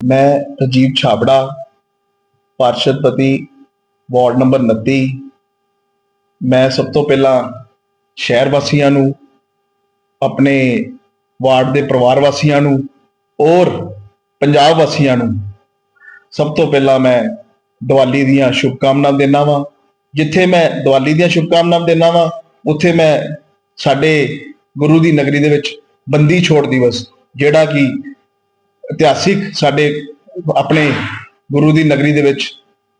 ਮੈਂ ਰਜੀਵ ਛਾਬੜਾ ਪਾਰਸ਼ਦਪਤੀ ward number 29 ਮੈਂ ਸਭ ਤੋਂ ਪਹਿਲਾਂ ਸ਼ਹਿਰ ਵਾਸੀਆਂ ਨੂੰ, ਆਪਣੇ ਵਾਰਡ ਦੇ ਪਰਿਵਾਰ ਵਾਸੀਆਂ ਨੂੰ ਔਰ ਪੰਜਾਬ ਵਾਸੀਆਂ ਨੂੰ ਸਭ ਤੋਂ ਪਹਿਲਾਂ ਮੈਂ ਦੀਵਾਲੀ ਦੀਆਂ ਸ਼ੁਭਕਾਮਨਾਵਾਂ ਦਿੰਦਾ ਵਾਂ। ਜਿੱਥੇ ਮੈਂ ਦੀਵਾਲੀ ਦੀਆਂ ਸ਼ੁਭਕਾਮਨਾਵਾਂ ਦਿੰਦਾ ਵਾਂ, ਉੱਥੇ ਮੈਂ ਸਾਡੇ ਗੁਰੂ ਦੀ ਨਗਰੀ ਦੇ ਵਿੱਚ ਬੰਦੀ ਛੋੜ ਦਿਵਸ, ਜਿਹੜਾ ਕਿ ਇਤਿਹਾਸਿਕ ਸਾਡੇ ਆਪਣੇ ਗੁਰੂ ਦੀ ਨਗਰੀ ਦੇ ਵਿੱਚ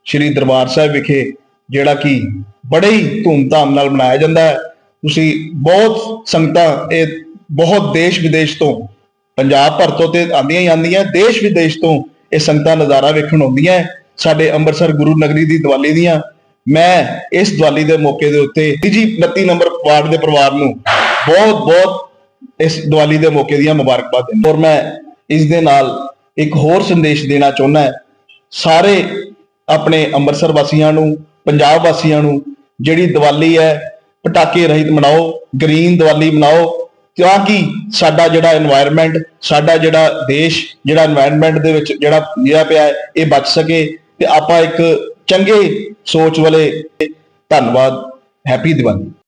ਸ੍ਰੀ ਦਰਬਾਰ ਸਾਹਿਬ ਵਿਖੇ ਜਿਹੜਾ ਕਿ ਬੜੇ ਹੀ ਧੂਮਧਾਮ ਨਾਲ ਮਨਾਇਆ ਜਾਂਦਾ ਹੈ ਤੁਸੀਂ ਬਹੁਤ ਸੰਗਤਾਂ ਇਹ ਬਹੁਤ ਦੇਸ਼ ਵਿਦੇਸ਼ ਤੋਂ, ਪੰਜਾਬ ਭਰ ਤੋਂ ਤੇ ਆਂਦੀਆਂ ਹੀ ਆਂਦੀਆਂ ਦੇਸ਼ ਵਿਦੇਸ਼ ਤੋਂ ਇਹ ਸੰਗਤਾਂ ਨਜ਼ਾਰਾ ਵੇਖਣ ਆਉਂਦੀਆਂ ਹੈ। ਸਾਡੇ ਅੰਮ੍ਰਿਤਸਰ ਗੁਰੂ ਨਗਰੀ ਦੀ ਦੀਵਾਲੀ ਦੀਆਂ, ਮੈਂ ਇਸ ਦੀਵਾਲੀ ਦੇ ਮੌਕੇ ਦੇ ਉੱਤੇ ਜੀ 29 ਨੰਬਰ ਵਾਰਡ ਦੇ ਪਰਿਵਾਰ ਨੂੰ ਬਹੁਤ ਬਹੁਤ ਇਸ ਦੀਵਾਲੀ ਦੇ ਮੌਕੇ ਦੀਆਂ ਮੁਬਾਰਕਬਾਦ ਦਿੰਦਾ ਔਰ ਮੈਂ ਇਸ ਦੇ ਨਾਲ ਇੱਕ ਹੋਰ ਸੰਦੇਸ਼ ਦੇਣਾ ਚਾਹੁੰਦਾ ਹੈ। ਸਾਰੇ ਆਪਣੇ ਅੰਮ੍ਰਿਤਸਰ ਵਾਸੀਆਂ ਨੂੰ, ਪੰਜਾਬ ਵਾਸੀਆਂ ਨੂੰ ਜਿਹੜੀ ਦੀਵਾਲੀ ਹੈ, ਪਟਾਕੇ ਰਹਿਤ ਮਨਾਓ ਗ੍ਰੀਨ ਦੀਵਾਲੀ ਮਨਾਓ, ਤਾਂ ਕਿ ਸਾਡਾ ਜਿਹੜਾ এনवायरमेंट ਸਾਡਾ ਜਿਹੜਾ ਦੇਸ਼, ਜਿਹੜਾ এনवायरमेंट ਦੇ ਵਿੱਚ ਜਿਹੜਾ ਜਿਹੜਾ ਪਿਆ ਹੈ, ਇਹ ਬਚ ਸਕੇ ਤੇ ਆਪਾਂ ਇੱਕ ਚੰਗੇ ਸੋਚ ਵਾਲੇ ਧੰਨਵਾਦ। ਹੈਪੀ ਦੀਵਾਲੀ।